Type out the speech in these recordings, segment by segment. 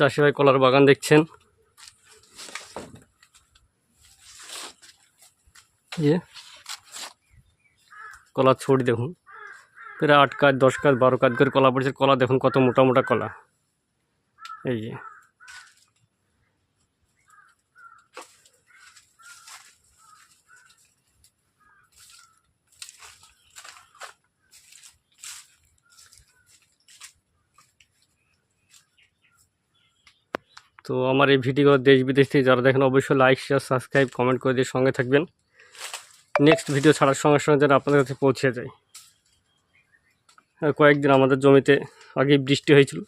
চাষি ভাই কলার বাগান দেখছেন। যে কলার ছড়ি দেখুন। প্রায় আট কাজ, দশ কাজ, বারো কাজ করে কলা পড়েছে। কলা দেখুন কত মোটা মোটা কলা। এই যে তো আমার এই ভিডিওগুলো দেশ বিদেশ থেকে যারা দেখেন, অবশ্যই লাইক শেয়ার সাবস্ক্রাইব কমেন্ট করে দিয়ে সঙ্গে থাকবেন। নেক্সট ভিডিও ছাড়ার সঙ্গে সঙ্গে যেন আপনাদের কাছে পৌঁছে যায়। আর কয়েকদিন আমাদের জমিতে আগে বৃষ্টি হয়েছিল,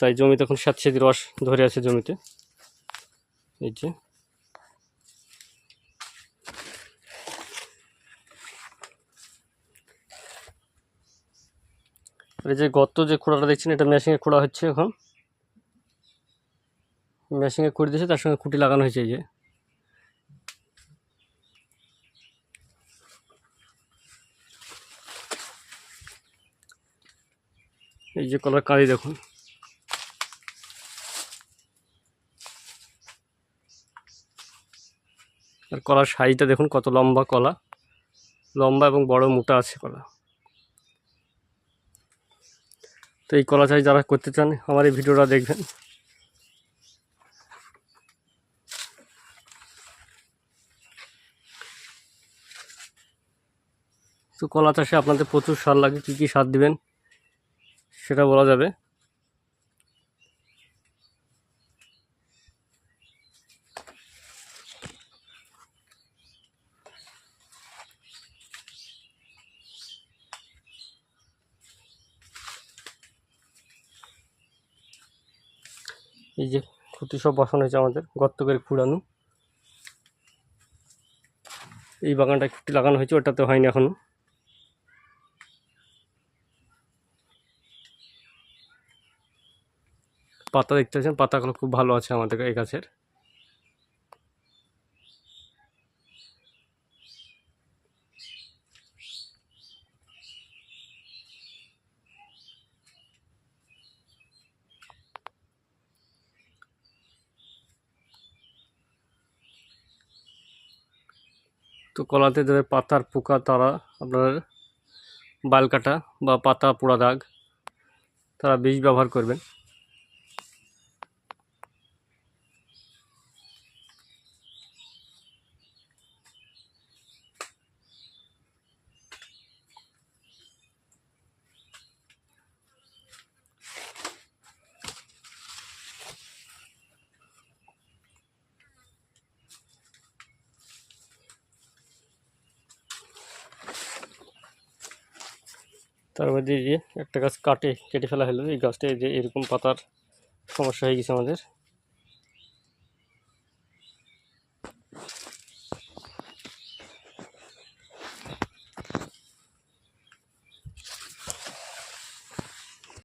তাই জমিতে এখন স্যাঁতস্যাঁতি রস ধরে আছে জমিতে। এই যে। এই যে গর্ত যে খোঁড়াটা দেখছেন, এটা মেশিনে খোঁড়া হচ্ছে এখন। মেশিনে খুঁড়ি দিয়েছে, তার সঙ্গে খুঁটি লাগানো হয়েছে এই যে। এই যে কলার কালি দেখুন। আর কলার সাইজটা দেখুন, কত লম্বা কলা। লম্বা এবং বড় মোটা আছে কলা। তো এই কলা চাষ যারা করতে চান, আমার এই ভিডিওটা দেখবেন। তো কলা চাষে আপনাদের প্রচুর সার লাগে, কী কী সার দিবেন সেটা বলা যাবে। এই যে খুঁটি সব বসানো হয়েছে আমাদের গর্ত করে খুঁড়ানো এই বাগানটা খুঁটি লাগানো হয়েছে, ওটাতে হয়নি এখনও। পাতা দেখতে পাচ্ছেন, পাতাগুলো খুব ভালো আছে আমাদের এই গাছের। তো কলাতে যাদের পাতার পোকা, তারা আপনার বাল কাটা বা পাতা পোড়া দাগ, তারা বীজ ব্যবহার করবেন। তার মধ্যে যে একটা গাছ কাটে, কেটে ফেলা হলো। এই গাছটা যে এরকম পাতার সমস্যা হয়ে গেছে আমাদের।